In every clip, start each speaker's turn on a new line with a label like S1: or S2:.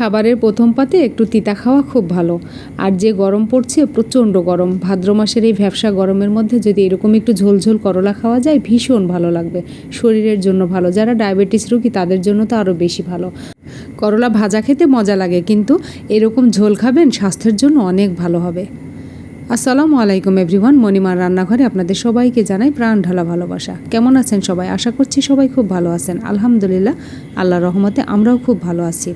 S1: খাবারের প্রথম পাতে একটু তিতা খাওয়া খুব ভালো। আর যে গরম পড়ছে, প্রচণ্ড গরম। ভাদ্র মাসের এই ভ্যাবসা গরমের মধ্যে যদি এরকম একটু ঝোলঝোল করলা খাওয়া যায়, ভীষণ ভালো লাগবে। শরীরের জন্য ভালো। যারা ডায়াবেটিস রোগী, তাদের জন্য তো আরও বেশি ভালো। করলা ভাজা খেতে মজা লাগে, কিন্তু এরকম ঝোল খাবেন, স্বাস্থ্যের জন্য অনেক ভালো হবে। আসসালামু আলাইকুম এভরিওয়ান, মণিমার রান্নাঘরে আপনাদের সবাইকে জানাই প্রাণ ঢালা ভালোবাসা। কেমন আছেন সবাই? আশা করছি সবাই খুব ভালো আছেন। আলহামদুলিল্লাহ আল্লাহ রহমতে আমরাও খুব ভালো আছি।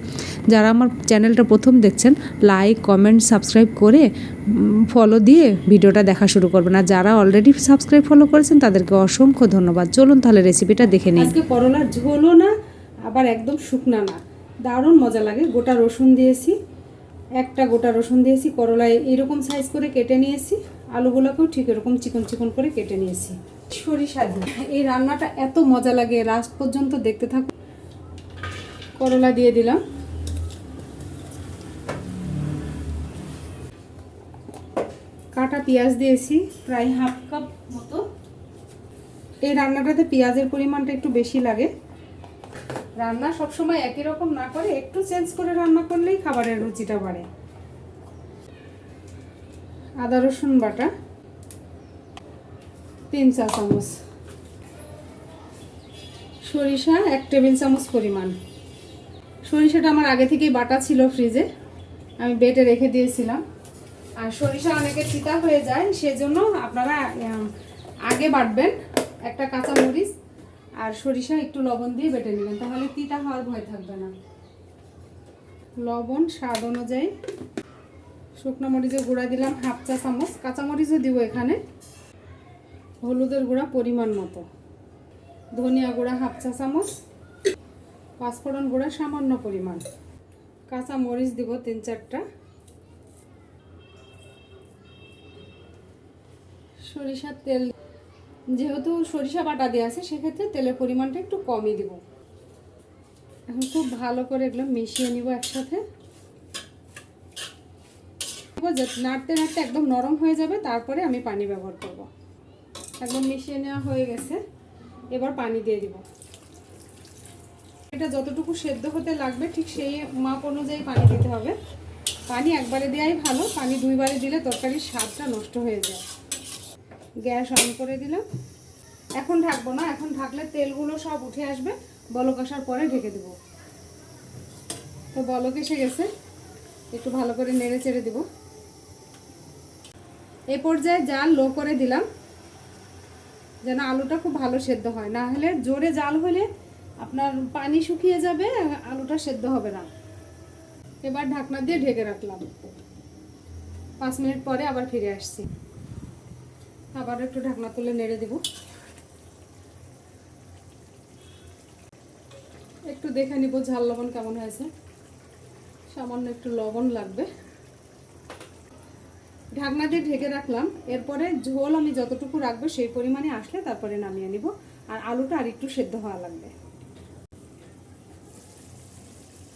S1: যারা আমার চ্যানেলটা প্রথম দেখছেন লাইক কমেন্ট সাবস্ক্রাইব করে ফলো দিয়ে ভিডিওটা দেখা শুরু করবেন। আর যারা অলরেডি সাবস্ক্রাইব ফলো করেছেন, তাদেরকে অসংখ্য ধন্যবাদ। চলুন তাহলে রেসিপিটা দেখে নিই।
S2: আজকে করলার ঝোলও না, আবার একদম শুকনা না। দারুণ মজা লাগে। গোটা রসুন দিয়েছি একটা গোটা রসুন দিয়েছি করলায় এরকম সাইজ করে কেটে নিয়েছি আলুগুলোকেও ঠিক এরকম চিকন চিকন করে কেটে নিয়েছি। সরিষা দিয়ে। এই রান্নাটা এত মজা লাগে লাস্ট পর্যন্ত দেখতে থাক। করলা দিয়ে দিলাম। কাটা পেঁয়াজ দিয়েছি প্রায় হাফ কাপ মতো। এই রান্নাটাতে পেঁয়াজের পরিমাণটা একটু বেশি লাগে। রান্না সবসময় একই রকম না করে একটু চেঞ্জ করে রান্না করলেই খাবারের রুচিটা বাড়ে। আদা, রসুন বাটা, তিন চা চামচ। সরিষা এক টেবিল চামচ পরিমাণ। সরিষাটা আমার আগে থেকেই বাটা ছিল ফ্রিজে, আমি বেটে রেখে দিয়েছিলাম। আর সরিষা অনেকে চিতা হয়ে যায়, সেজন্য আপনারা আগে বাটবেন একটা কাঁচা মরিচ আর সরিষা একটু লবণ দিয়ে বেটে নেবেন, তাহলে তিতা হওয়ার ভয় থাকবে না। লবণ, স্বাদ অনুযায়ী। শুকনো মরিচের গুঁড়া দিলাম হাফ চা চামচ, কাঁচা মরিচও দিব এখানে। হলুদের গুঁড়া পরিমাণ মতো। ধনিয়া গুঁড়া হাফ চা চামচ। পাঁচফোড়ন গুঁড়া সামান্য পরিমাণ। কাঁচা মরিচ দিব তিন চারটা। সরিষার তেল যেহেতু সরিষা বাটা দেওয়া আছে, সেক্ষেত্রে তেলের পরিমাণটা একটু কমই দিব। এখন খুব ভালো করে এগুলো মিশিয়ে নিব একসাথে। নাড়তে নাড়তে একদম নরম হয়ে যাবে, তারপরে আমি পানি ব্যবহার করব। একদম মিশিয়ে নেওয়া হয়ে গেছে, এবার পানি দিয়ে দিব। এটা যতটুকু সেদ্ধ হতে লাগবে, ঠিক সেই মাপ অনুযায়ী পানি দিতে হবে। পানি একবারে দেওয়াই ভালো, পানি দুইবারে দিলে তরকারির স্বাদটা নষ্ট হয়ে যায়। গ্যাস অন করে দিলাম। এখন ঢাকবো না, এখন ঢাকলে তেলগুলো সব উঠে আসবে। বলক আসার পরে ঢেকে দেবো। তো বলক এসে গেছে, একটু ভালো করে নেড়ে চেড়ে দিব। এই পর্যায়ে জাল লো করে দিলাম, যেন আলুটা খুব ভালো সেদ্ধ হয়। না হলে জোরে জাল হলে আপনার পানি শুকিয়ে যাবে, আলুটা সেদ্ধ হবে না। এবার ঢাকনা দিয়ে ঢেকে রাখলাম। পাঁচ মিনিট পরে আবার ফিরে আসছি। আবার একটু ঢাকনা তুলে নেড়ে দিব। একটু দেখে নিব ঝাল লবণ কেমন হয়েছে। সামান্য একটু লবণ লাগবে। ঢাকনা দিয়ে ঢেকে রাখলাম। এরপরে ঝোল আমি যতটুকু রাখব সেই পরিমাণে আসলে তারপরে নামিয়ে নিব। আর আলুটা আর একটু সেদ্ধ হওয়া লাগবে।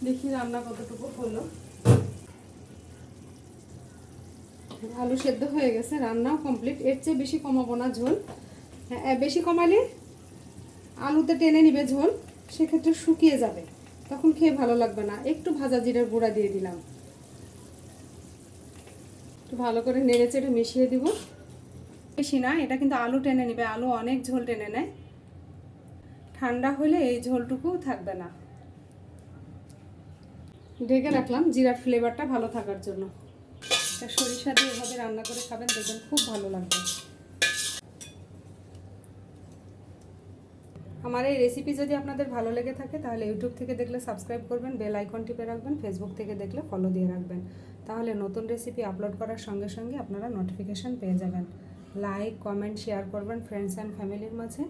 S2: দেখি রান্না কতটুকু হলো। আলু সেদ্ধ হয়ে গেছে, রান্নাও কমপ্লিট এর চেয়ে বেশি কমাবো না ঝোল। হ্যাঁ বেশি কমালে আলুতে টেনে নিবে ঝোল, সেক্ষেত্রে শুকিয়ে যাবে। তখন খেয়ে ভালো লাগবে না। একটু ভাজা জিরার গুঁড়া দিয়ে দিলাম। একটু ভালো করে নেড়ে চেড়ে মিশিয়ে দিব। বেশি না, এটা কিন্তু আলু টেনে নিবে। আলু অনেক ঝোল টেনে নেয়। ঠান্ডা হলে এই ঝোলটুকু থাকবে না। ঢেকে রাখলাম, জিরার ফ্লেভারটা ভালো থাকার জন্য। সরিষা দিয়ে এভাবে রান্না করে খাবেন, দেখবেন খুব ভালো লাগবে। আমার এই রেসিপি যদি আপনাদের ভালো লেগে থাকে, তাহলে ইউটিউব থেকে দেখলে সাবস্ক্রাইব করবেন বেল আইকন টিপে রাখবেন ফেসবুক থেকে দেখলে ফলো দিয়ে রাখবেন। তাহলে নতুন রেসিপি আপলোড করার সঙ্গে সঙ্গে আপনারা নোটিফিকেশান পেয়ে যাবেন। লাইক কমেন্ট শেয়ার করবেন ফ্রেন্ডস অ্যান্ড ফ্যামিলির মাঝে।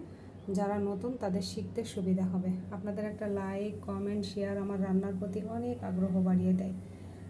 S2: যারা নতুন, তাদের শিখতে সুবিধা হবে। আপনাদের একটা লাইক কমেন্ট শেয়ার আমার রান্নার প্রতি অনেক আগ্রহ বাড়িয়ে দেয়।